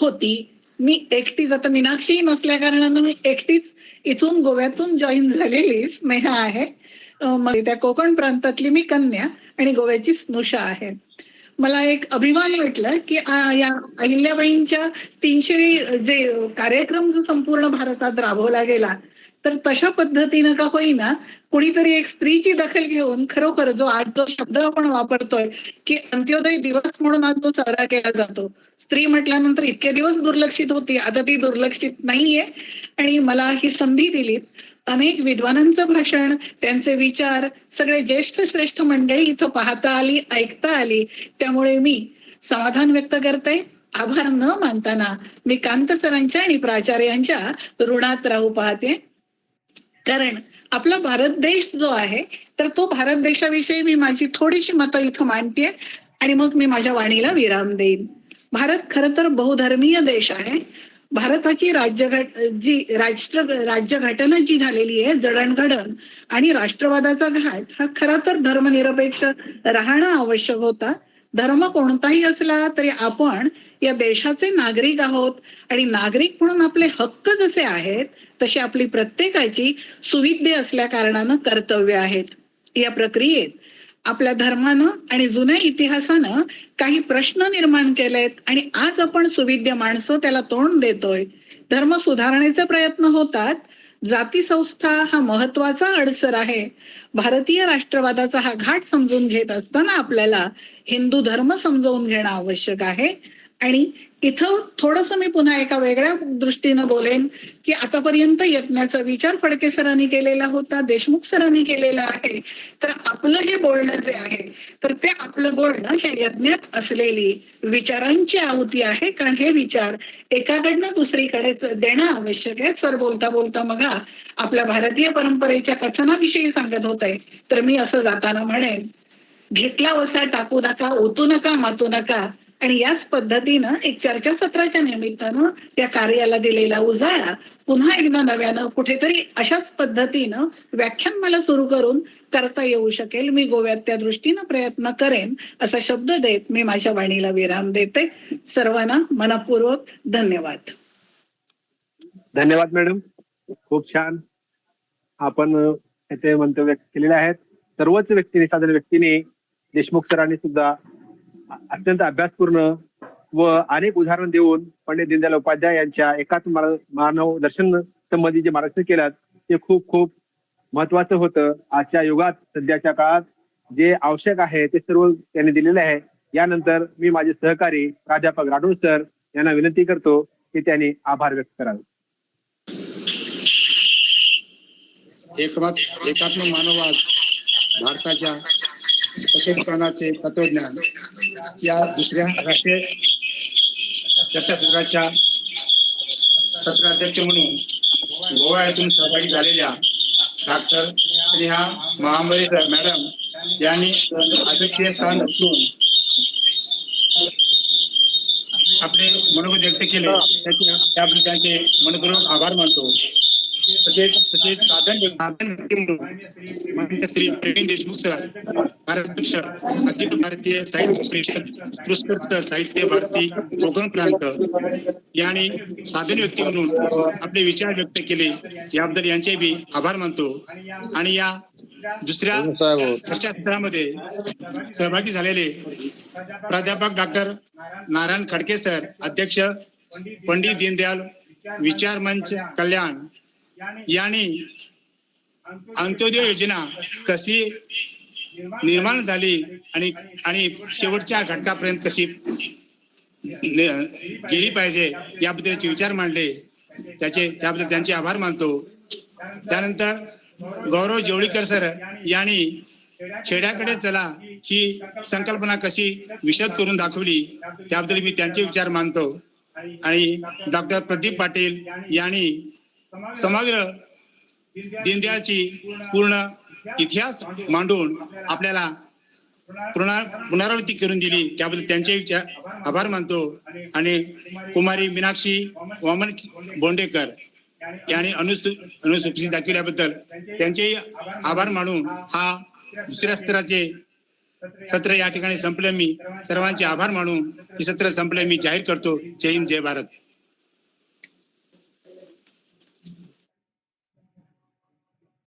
होती. मी एकटीच आता मीनाक्षी नसल्या कारणानं मी एकटीच इथून गोव्यातून जॉईन झालेली स्नेहा आहे. मग म्हणजे त्या कोकण प्रांतातली मी कन्या आणि गोव्याची स्नुषा आहे. मला एक अभिमान वाटलं की या अहिल्याबाईंच्या तीनशे जे कार्यक्रम जो संपूर्ण भारतात राबवला गेला तर तशा पद्धतीनं का होईना कुणीतरी एक स्त्रीची दखल घेऊन खरोखर जो आज जो शब्द आपण वापरतोय की अंत्योदय दिवस म्हणून आज जो साजरा केला जातो. स्त्री म्हटल्यानंतर इतके दिवस दुर्लक्षित होती आता ती दुर्लक्षित नाहीये. आणि मला ही संधी दिलीत अनेक विद्वानांचं भाषण त्यांचे विचार सगळे ज्येष्ठ श्रेष्ठ मंडळी इथं पाहता आली ऐकता आली. त्यामुळे मी समाधान व्यक्त करते. आभार न मानताना मी कांत सरांच्या आणि प्राचार्यांच्या ऋणात राहू पाहते. कारण आपला भारत देश जो आहे तर तो भारत देशाविषयी मी माझी थोडीशी मतं इथं मांडते आणि मग मी माझ्या वाणीला विराम देईन. भारत खरं तर बहुधर्मीय देश आहे. भारताची राज्यघट जी राष्ट्र राज्यघटना जी झालेली आहे जडणघडण आणि राष्ट्रवादाचा घाट हा खरा तर धर्मनिरपेक्ष राहणं आवश्यक होता. धर्म कोणताही असला तरी आपण या देशाचे नागरिक आहोत. आणि नागरिक म्हणून आपले हक्क जसे आहेत तशी आपली प्रत्येकाची सुविद्य असल्या कारणानं कर्तव्य आहेत. या प्रक्रियेत आपल्या धर्मानं आणि जुन्या इतिहासानं काही प्रश्न निर्माण केलेत आणि आज आपण सुविद्य माणसं त्याला तोंड देतोय. धर्म सुधारणेचे प्रयत्न होतात जाती संस्था हा महत्त्वाचा अडसर आहे. भारतीय राष्ट्रवादाचा हा घाट समजून घेत असताना आपल्याला हिंदू धर्म समजवून घेणं आवश्यक आहे. आणि इथं थोडस मी पुन्हा एका वेगळ्या दृष्टीनं बोलेन की आतापर्यंत यत्नाचा विचार फडके सरांनी केलेला होता देशमुख सरांनी केलेला आहे. तर आपलं हे बोलणं जे आहे तर ते आपलं बोलणं हे यज्ञात असलेली विचारांची आहुती आहे. कारण हे विचार एकाकडनं दुसरीकडे देणं आवश्यक आहे. सर बोलता बोलता मगा आपल्या भारतीय परंपरेच्या कथनाविषयी सांगत होते. तर मी असं जाताना म्हणेन घेतला वसा टाकू नका ओतू नका मातू नका. आणि याच पद्धतीनं एक चर्चासत्राच्या निमित्तानं त्या कार्याला दिलेला उजाळा पुन्हा एकदा नव्यानं कुठेतरी अशाच पद्धतीनं व्याख्यान मला सुरू करून करता येऊ शकेल. मी गोव्यात त्या दृष्टीनं प्रयत्न करेन असा शब्द देत मी माझ्या वाणीला विराम देते. सर्वांना मनपूर्वक धन्यवाद. धन्यवाद मॅडम. खूप छान. आपण येथे मंतव्य केलेले आहेत. सर्वच व्यक्तीने साधारण व्यक्तीने देशमुख सरांनी सुद्धा अत्यंत अभ्यासपूर्ण व अनेक उदाहरण देऊन पंडित दीनदयाल उपाध्याय यांच्या एकात्म मानव दर्शन संबंधी जे मार्गदर्शन केलं ते खूप खूप महत्वाचं होतं. आजच्या युगात सध्याच्या काळात जे आवश्यक आहे ते सर्व त्यांनी दिलेले आहे. यानंतर मी माझे सहकारी प्राध्यापक राठोड सर यांना विनंती करतो की त्यांनी आभार व्यक्त करावे. एकमत एकात्म मानववाद भारताच्या सशक्तीकरणाचे तत्वज्ञान. या दुसऱ्या राष्ट्रीय चर्चासत्राच्या सत्राध्यक्ष म्हणून गोवा येथून सहभागी झालेल्या doctor Sneha Mahambale sir madam यांनी अध्यक्षीय स्थान उचलून आपले मनोगत व्यक्त केले. त्याचे त्याबद्दल त्यांचे मनपूर्वक आभार मानतो. तसेच तसेच साधन श्री प्रवीण देशमुख सर कार्याध्यक्ष अखिल भारतीय साहित्य परिषद पुरस्कृत साहित्य भारती कोकण प्रांत यांनी साधन व्यक्ती म्हणून आपले विचार व्यक्त केले याबद्दल यांचे बी आभार मानतो आणि या दुसऱ्या चर्चासत्रामध्ये सहभागी झालेले प्राध्यापक डॉक्टर नारायण खडके सर अध्यक्ष पंडित दीनदयाल विचार मंच कल्याण यांनी अंत्योदय योजना कशी निर्माण झाली आणि आणि शेवटच्या घटकापर्यंत कशी गेली पाहिजे याबद्दलचे विचार मांडले. त्याचे त्याबद्दल त्यांचे आभार मानतो. त्यानंतर गौरव जेवळीकर सर यांनी खेड्याकडे चला ही संकल्पना कशी विशद करून दाखवली त्याबद्दल मी त्यांचे विचार मानतो. आणि डॉक्टर प्रदीप पाटील यांनी समग्र दिनदयाची पूर्ण इतिहास मांडून आपल्याला पुनरावृत्ती करून दिली. त्याबद्दल त्यांचे विचार आभार मानतो. आणि कुमारी मीनाक्षी वामन बोंडेकर यांनी अनुस्तु दाखविल्याबद्दल त्यांचेही आभार मानून हा दुसऱ्या स्तराचे सत्र या ठिकाणी संपलं. मी सर्वांचे आभार मानून हे सत्र संपलं. मी जाहीर करतो. जय हिंद जय भारत.